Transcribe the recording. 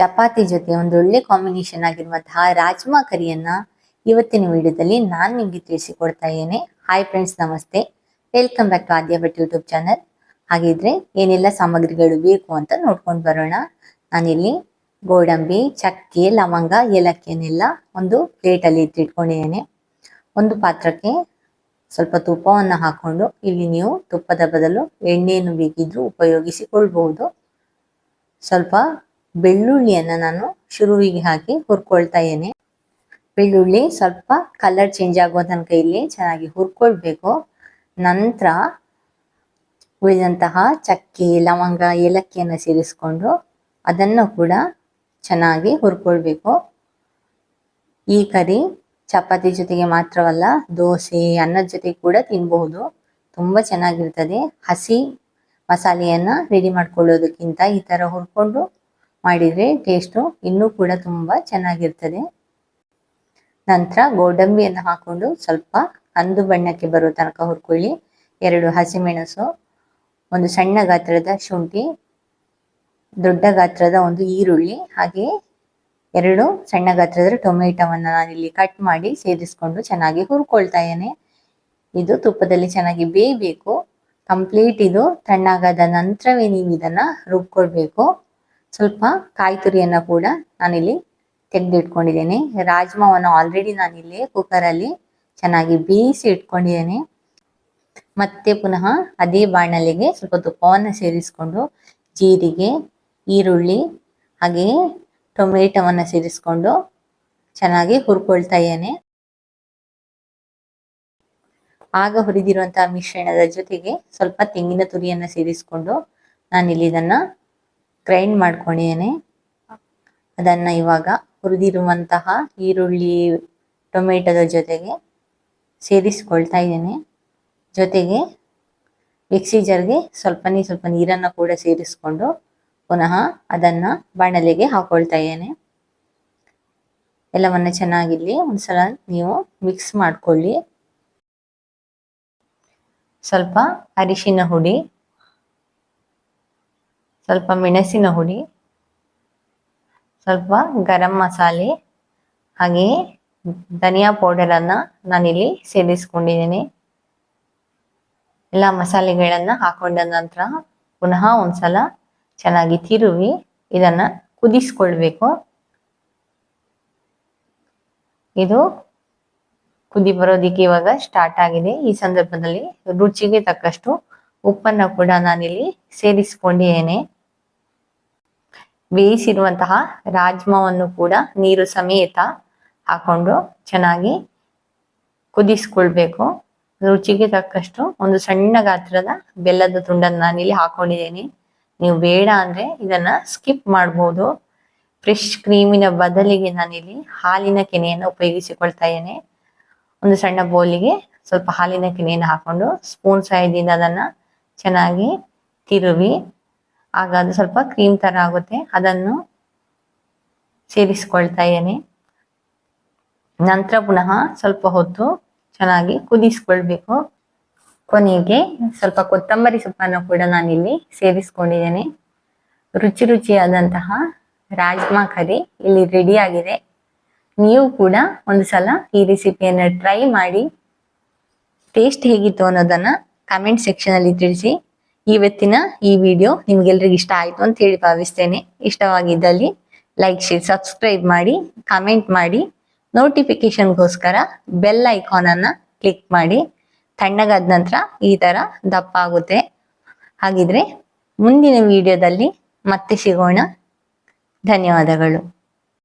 ಚಪಾತಿ ಜೊತೆ ಒಂದು ಒಳ್ಳೆ ಕಾಂಬಿನೇಷನ್ ಆಗಿರುವಂತಹ ರಾಜ್ಮಾ ಕರಿಯನ್ನ ಇವತ್ತಿನ ವಿಡಿಯೋದಲ್ಲಿ ನಾನು ನಿಮಗೆ ತಿಳಿಸಿಕೊಡ್ತಾ ಇದ್ದೇನೆ. ಹಾಯ್ ಫ್ರೆಂಡ್ಸ್ ನಮಸ್ತೆ. Welcome back to Aadya Bhat YouTube channel ಹಾಗಿದ್ರೆ ಏನೆಲ್ಲ ಸಾಮಗ್ರಿಗಳು ಬೇಕು ಅಂತ ನೋಡ್ಕೊಂಡು ಬರೋಣ. ನಾನಿಲ್ಲಿ ಗೋಡಂಬಿ, ಚಕ್ಕೆ, ಲವಂಗ, ಏಲಕ್ಕಿಯನ್ನೆಲ್ಲ ಒಂದು ಪ್ಲೇಟಲ್ಲಿ ಇಟ್ಟಿಟ್ಕೊಂಡಿದ್ದೇನೆ. ಒಂದು ಪಾತ್ರಕ್ಕೆ ಸ್ವಲ್ಪ ತುಪ್ಪವನ್ನು ಹಾಕೊಂಡು ಇಲ್ಲಿ ನೀವು ತುಪ್ಪದ ಬದಲು ಎಣ್ಣೆಯನ್ನು ಬೇಕಿದ್ರೂ ಉಪಯೋಗಿಸಿಕೊಳ್ಬಹುದು. ಸ್ವಲ್ಪ ಬೆಳ್ಳುಳ್ಳಿಯನ್ನ ನಾನು ಶುರುವಿಗೆ ಹಾಕಿ ಹುರ್ಕೊಳ್ತಾ ಇದ್ದೇನೆ. ಬೆಳ್ಳುಳ್ಳಿ ಸ್ವಲ್ಪ ಕಲರ್ ಚೇಂಜ್ ಆಗೋ ತನಕ ಇಲ್ಲಿ ಚೆನ್ನಾಗಿ ಹುರ್ಕೊಳ್ಬೇಕು. ನಂತರ ಉಳಿದಂತಹ ಚಕ್ಕೆ, ಲವಂಗ, ಏಲಕ್ಕಿಯನ್ನು ಸೇರಿಸ್ಕೊಂಡು ಅದನ್ನು ಕೂಡ ಚೆನ್ನಾಗಿ ಹುರ್ಕೊಳ್ಬೇಕು. ಈ ಕರಿ ಚಪಾತಿ ಜೊತೆಗೆ ಮಾತ್ರವಲ್ಲ, ದೋಸೆ, ಅನ್ನದ ಜೊತೆ ಕೂಡ ತಿನ್ಬಹುದು. ತುಂಬಾ ಚೆನ್ನಾಗಿರ್ತದೆ ಹಸಿ ಮಸಾಲೆಯನ್ನು ರೆಡಿ ಮಾಡ್ಕೊಳ್ಳೋದಕ್ಕಿಂತ ಈ ತರ ಹುರ್ಕೊಂಡು ಮಾಡಿದ್ರೆ ಟೇಸ್ಟು ಇನ್ನೂ ಕೂಡ ತುಂಬಾ ಚೆನ್ನಾಗಿರ್ತದೆ. ನಂತರ ಗೋಡಂಬಿಯನ್ನು ಹಾಕೊಂಡು ಸ್ವಲ್ಪ ಅಂದು ಬಣ್ಣಕ್ಕೆ ಬರೋ ತನಕ ಹುರ್ಕೊಳ್ಳಿ. ಎರಡು ಹಸಿಮೆಣಸು, ಒಂದು ಸಣ್ಣ ಗಾತ್ರದ ಶುಂಠಿ, ದೊಡ್ಡ ಗಾತ್ರದ ಒಂದು ಈರುಳ್ಳಿ, ಹಾಗೆ ಎರಡು ಸಣ್ಣ ಗಾತ್ರದ ಟೊಮೆಟೊವನ್ನ ನಾನಿಲ್ಲಿ ಕಟ್ ಮಾಡಿ ಸೇರಿಸ್ಕೊಂಡು ಚೆನ್ನಾಗಿ ಹುರ್ಕೊಳ್ತಾ ಇದು ತುಪ್ಪದಲ್ಲಿ ಚೆನ್ನಾಗಿ ಬೇಯಬೇಕು. ಕಂಪ್ಲೀಟ್ ಇದು ತಣ್ಣಗಾದ ನಂತರವೇ ನೀವು ಇದನ್ನ ರುಬ್ಕೊಳ್ಬೇಕು. ಸ್ವಲ್ಪ ಕಾಯಿ ತುರಿಯನ್ನ ಕೂಡ ನಾನಿಲ್ಲಿ ತೆಗೆದಿಟ್ಕೊಂಡಿದ್ದೇನೆ. ರಾಜ್ಮಾವನ್ನು ಆಲ್ರೆಡಿ ನಾನಿಲ್ಲಿ ಕುಕ್ಕರಲ್ಲಿ ಚೆನ್ನಾಗಿ ಬೇಯಿಸಿ ಇಟ್ಕೊಂಡಿದ್ದೇನೆ. ಮತ್ತೆ ಪುನಃ ಅದೇ ಬಾಣಲೆಗೆ ಸ್ವಲ್ಪ ತುಪ್ಪವನ್ನು ಸೇರಿಸ್ಕೊಂಡು ಜೀರಿಗೆ, ಈರುಳ್ಳಿ ಹಾಗೆಯೇ ಟೊಮೆಟೊವನ್ನು ಸೇರಿಸ್ಕೊಂಡು ಚೆನ್ನಾಗಿ ಹುರ್ಕೊಳ್ತಾ ಇದ್ದೇನೆ. ಆಗ ಹುರಿದಿರುವಂತಹ ಮಿಶ್ರಣದ ಜೊತೆಗೆ ಸ್ವಲ್ಪ ತೆಂಗಿನ ತುರಿಯನ್ನು ಸೇರಿಸ್ಕೊಂಡು ನಾನಿಲ್ಲಿ ಇದನ್ನ ಗ್ರೈಂಡ್ ಮಾಡ್ಕೊಂಡಿದ್ದೇನೆ ಅದನ್ನ ಇವಾಗ ಹುರಿದಿರುವಂತಹ ಈರುಳ್ಳಿ, ಟೊಮೆಟೊದ ಜೊತೆಗೆ ಸೇರಿಸ್ಕೊಳ್ತಾ ಇದ್ದೇನೆ. ಜೊತೆಗೆ ಮಿಕ್ಸಿ ಜಾರ್ಗೆ ಸ್ವಲ್ಪನೇ ಸ್ವಲ್ಪ ನೀರನ್ನು ಕೂಡ ಸೇರಿಸ್ಕೊಂಡು ಪುನಃ ಅದನ್ನ ಬಾಣಲೆಗೆ ಹಾಕೊಳ್ತಾ ಇದ್ದೇನೆ. ಎಲ್ಲವನ್ನು ಚೆನ್ನಾಗಿಲ್ಲಿ ಒಂದ್ಸಲ ನೀವು ಮಿಕ್ಸ್ ಮಾಡ್ಕೊಳ್ಳಿ. ಸ್ವಲ್ಪ ಅರಿಶಿನ ಹುಡಿ ಸ್ವಲ್ಪ ಮೆಣಸಿನ ಹುಡಿ ಸ್ವಲ್ಪ ಗರಂ ಮಸಾಲೆ ಹಾಗೆಯೇ ಧನಿಯಾ ಪೌಡರ್ ಅನ್ನ ನಾನಿಲ್ಲಿ ಸೇರಿಸ್ಕೊಂಡಿದ್ದೀನಿ. ಎಲ್ಲ ಮಸಾಲೆಗಳನ್ನ ಹಾಕೊಂಡ ನಂತರ ಪುನಃ ಒಂದ್ಸಲ ಚೆನ್ನಾಗಿ ತಿರುವಿ, ಇದನ್ನ ಕುದಿಸ್ಕೊಳ್ಬೇಕು. ಇದು ಕುದಿ ಬರೋದಿಕ್ಕೆ ಇವಾಗ ಸ್ಟಾರ್ಟ್ ಆಗಿದೆ. ಈ ಸಂದರ್ಭದಲ್ಲಿ ರುಚಿಗೆ ತಕ್ಕಷ್ಟು ಉಪ್ಪನ್ನ ಕೂಡ ನಾನಿಲ್ಲಿ ಸೇರಿಸ್ಕೊಂಡಿದ್ದೇನೆ. ಬೇಯಿಸಿರುವಂತಹ ರಾಜ್ಮಾವನ್ನು ಕೂಡ ನೀರು ಸಮೇತ ಹಾಕೊಂಡು ಚೆನ್ನಾಗಿ ಕುದಿಸ್ಕೊಳ್ಬೇಕು. ರುಚಿಗೆ ತಕ್ಕಷ್ಟು ಒಂದು ಸಣ್ಣ ಗಾತ್ರದ ಬೆಲ್ಲದ ತುಂಡನ್ನ ನಾನಿಲ್ಲಿ ಹಾಕೊಂಡಿದ್ದೇನೆ. ನೀವು ಬೇಡ ಅಂದ್ರೆ ಇದನ್ನ ಸ್ಕಿಪ್ ಮಾಡ್ಬೋದು. ಫ್ರೆಶ್ ಕ್ರೀಮಿನ ಬದಲಿಗೆ ನಾನಿಲ್ಲಿ ಹಾಲಿನ ಕೆನೆಯನ್ನು ಉಪಯೋಗಿಸಿಕೊಳ್ತಾ ಇದ್ದೇನೆ. ಒಂದು ಸಣ್ಣ ಬೌಲಿಗೆ ಸ್ವಲ್ಪ ಹಾಲಿನ ಕೆನೆಯನ್ನು ಹಾಕೊಂಡು ಸ್ಪೂನ್ ಸಹಾಯದಿಂದ ಅದನ್ನ ಚೆನ್ನಾಗಿ ತಿರುವಿ ಆಗ ಅದು ಸ್ವಲ್ಪ ಕ್ರೀಮ್ ತರ ಆಗುತ್ತೆ. ಅದನ್ನು ಸೇರಿಸ್ಕೊಳ್ತಾ ಇದ್ದೇನೆ. ನಂತರ ಪುನಃ ಸ್ವಲ್ಪ ಹೊತ್ತು ಚೆನ್ನಾಗಿ ಕುದಿಸ್ಕೊಳ್ಬೇಕು. ಕೊನೆಗೆ ಸ್ವಲ್ಪ ಕೊತ್ತಂಬರಿ ಸೊಪ್ಪನ್ನು ಕೂಡ ನಾನಿಲ್ಲಿ ಸೇರಿಸ್ಕೊಂಡಿದ್ದೇನೆ. ರುಚಿ ರುಚಿಯಾದಂತಹ ರಾಜ್ಮಾ ಕರಿ ಇಲ್ಲಿ ರೆಡಿ ಆಗಿದೆ. ನೀವು ಕೂಡ ಒಂದು ಸಲ ಈ ರೆಸಿಪಿಯನ್ನು ಟ್ರೈ ಮಾಡಿ. ಟೇಸ್ಟ್ ಹೇಗಿತ್ತು ಅನ್ನೋದನ್ನ ಕಮೆಂಟ್ ಸೆಕ್ಷನ್ ಅಲ್ಲಿ ತಿಳಿಸಿ. ಇವತ್ತಿನ ಈ ವಿಡಿಯೋ ನಿಮ್ಗೆಲ್ರಿಗೂ ಇಷ್ಟ ಆಯ್ತು ಅಂತ ಹೇಳಿ ಭಾವಿಸ್ತೇನೆ. ಇಷ್ಟವಾಗಿದ್ದಲ್ಲಿ ಲೈಕ್ ಶೇರ್ ಸಬ್ಸ್ಕ್ರೈಬ್ ಮಾಡಿ ಕಮೆಂಟ್ ಮಾಡಿ ನೋಟಿಫಿಕೇಶನ್ಗೋಸ್ಕರ ಬೆಲ್ ಐಕಾನ್ ಅನ್ನ ಕ್ಲಿಕ್ ಮಾಡಿ. ತಣ್ಣಗಾದ ನಂತರ ಈ ತರ ದಪ್ಪ ಆಗುತ್ತೆ. ಹಾಗಿದ್ರೆ ಮುಂದಿನ ವಿಡಿಯೋದಲ್ಲಿ ಮತ್ತೆ ಸಿಗೋಣ. ಧನ್ಯವಾದಗಳು.